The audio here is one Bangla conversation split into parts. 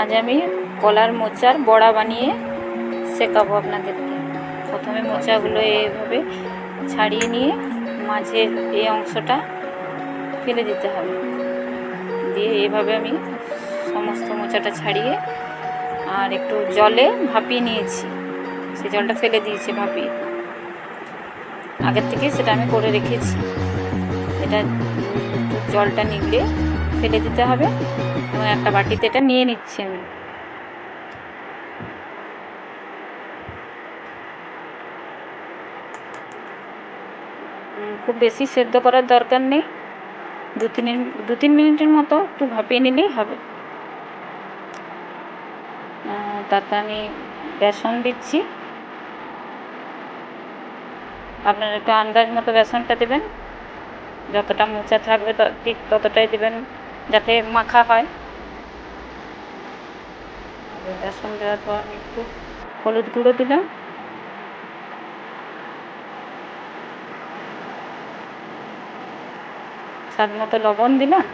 আজ আমি কলার মোচার বড়া বানিয়ে শেখাবো আপনাদেরকে। প্রথমে মোচাগুলো এইভাবে ছাড়িয়ে নিয়ে মাঝের এই অংশটা ফেলে দিতে হবে। দিয়ে এভাবে আমি সমস্ত মোচাটা ছাড়িয়ে আর একটু জলে ভাপিয়ে নিয়েছি। সেই জলটা ফেলে দিয়েছি ভাপিয়ে আগের থেকে সেটা আমি করে রেখেছি। এটা জলটা নিগলে ফেলে দিতে হবে এবং একটা বাটিতে এটা নিয়ে নিচ্ছি আমি। খুব বেশি সেদ্ধ করার দরকার নেই। দু তিন দু তিন মিনিটের মতো একটু ভাপিয়ে নিলেই হবে। তাতে আমি বেসন দিচ্ছি। আপনারা একটু আন্দাজ মতো বেসনটা দেবেন। যতটা মোচা থাকবে ঠিক ততটাই দেবেন। যাতে মাখা হয়। বেসন দেওয়ার পর একটু হলুদ গুঁড়ো দিলাম। স্বাদ মতো লবণ দিলাম।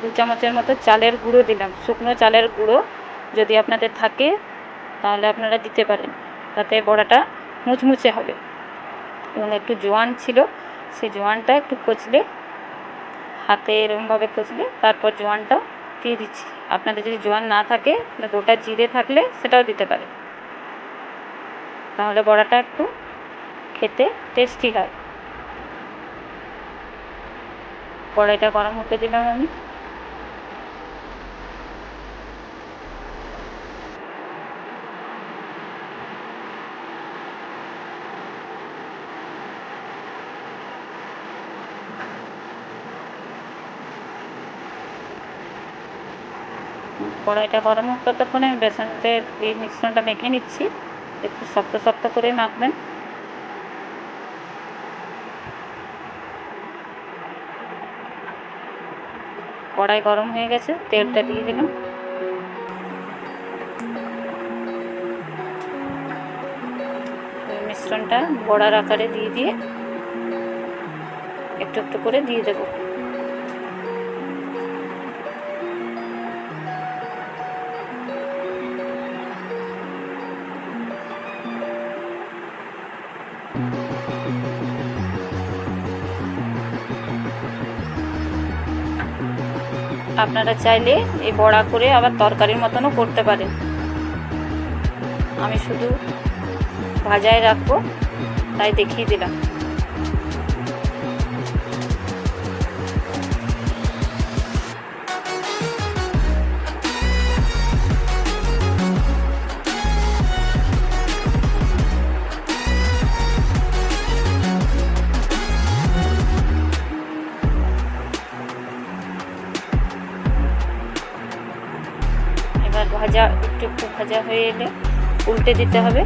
দু চামচের মতো চালের গুঁড়ো দিলাম। শুকনো চালের গুঁড়ো যদি আপনাদের থাকে তাহলে আপনারা দিতে পারেন। তাতে বড়াটা মুচমুচে হবে। এবং একটু জোয়ান ছিল, সেই জোয়ানটা একটু কচলে, হাতে এরকমভাবে কচলে তারপর জোয়ানটা দিয়ে দিচ্ছি। আপনাদের যদি জোয়ান না থাকে তাহলে গোটা জিরে থাকলে সেটাও দিতে পারে তাহলে বড়াটা একটু খেতে টেস্টি হয়। কড়াইটা গরম হতে দিলাম আমি। কড়াইটা গরম হোক ততক্ষণে আমি বেসনতে এই মিশ্রণটা মেখে নিচ্ছি। একটু শক্ত শক্ত করে মাখবেন। কড়াই গরম হয়ে গেছে, তেলটা দিয়ে দিলাম। মিশ্রণটা বড়ার আকারে দিয়ে দিয়ে একটু একটু করে দিয়ে দেবো। আপনারা চাইলে এই বড়া করে আবার তরকারির মতনও করতে পারেন। আমি শুধু ভাজায় রাখব, তাই দেখিয়ে দিলাম। ভাজা, একটু একটু ভাজা হয়ে এলে উল্টে দিতে হবে।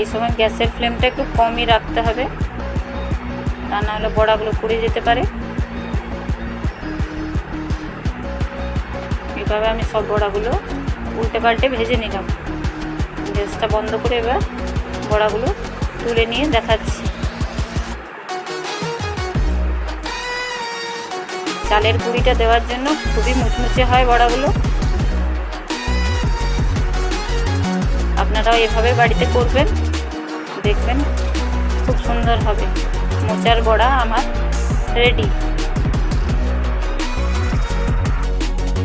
এই সময় গ্যাসের ফ্লেমটা একটু কমই রাখতে হবে। তা নাহলে বড়াগুলো পুড়ে যেতে পারে। এভাবে আমি সব বড়াগুলো উল্টে পাল্টে ভেজে নিলাম। গ্যাসটা বন্ধ করে এবার বড়াগুলো তুলে নিয়ে দেখাচ্ছি। চালের গুঁড়িটা দেওয়ার জন্য খুবই মুচমুচে হয় বড়াগুলো। আপনারাও এভাবে বাড়িতে করবেন, দেখবেন খুব সুন্দর হবে। মোচার বড়া আমার রেডি।